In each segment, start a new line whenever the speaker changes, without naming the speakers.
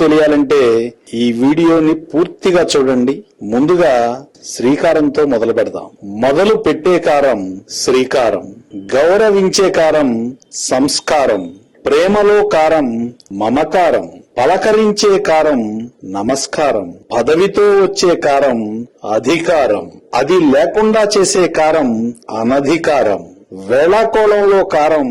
తెలియాలంటే ఈ వీడియోని పూర్తిగా చూడండి. ముందుగా శ్రీకారంతో మొదలు పెడదాం. మొదలు పెట్టే కారం శ్రీకారం గౌరవించే కారం సంస్కారం ప్రేమలో కారం మమకారం పలకరించే కారం నమస్కారం పదవితో వచ్చే కారం అధికారం అది లేకుండా చేసే కారం అనధికారం వేళాకోళంలో కారం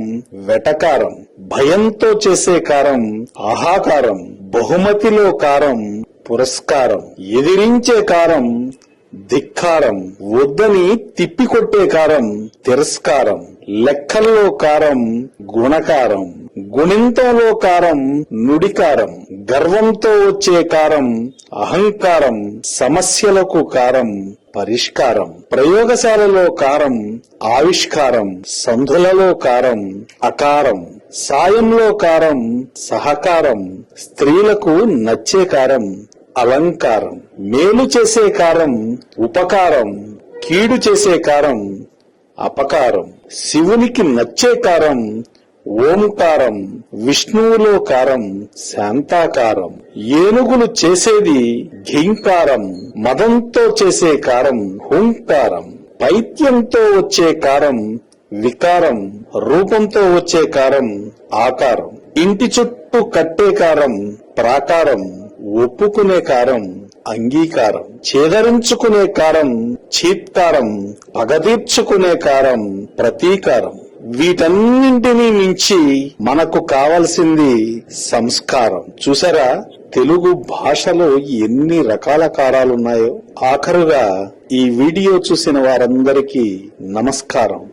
వెటకారం భయంతో చేసే కారం ఆహాకారం బహుమతిలో కారం పురస్కారం. ఎదిరించే కారం ధిక్కారం. వద్దని తిప్పికొట్టే కారం తిరస్కారం. లెక్కల్లో కారం గుణకారం. గుణింతంలో కారం నుడికారం. గర్వంతో వచ్చే కారం అహంకారం. సమస్యలకు కారం పరిష్కారం. ప్రయోగశాలలో కారం ఆవిష్కారం. సంధులలో కారం అకారం. సాయంలో కారం సహకారం స్త్రీలకు నచ్చే కారం అలంకారం. మేలు చేసే కారం ఉపకారం. కీడు చేసే కారం అపకారం. శివునికి నచ్చే కారం ఓంకారం. విష్ణువులో కారం శాంతాకారం. ఏనుగులు చేసేది ఘీంకారం. మదంతో చేసే కారం హుంకారం. పైత్యంతో వచ్చే కారం వికారం రూపంతో వచ్చే కారం ఆకారం. ఇంటి చుట్టూ కట్టే కారం ప్రాకారం ఒప్పుకునే కారం అంగీకారం. చేదరించుకునే కారం చీత్కారం పగదీర్చుకునే కారం ప్రతీకారం. వీటన్నింటినీ మించి మనకు కావలసింది సంస్కారం. చూసారా? తెలుగు భాషలో ఎన్ని రకాల కారాలున్నాయో? ఆఖరుగా ఈ వీడియో చూసిన వారందరికీ నమస్కారం.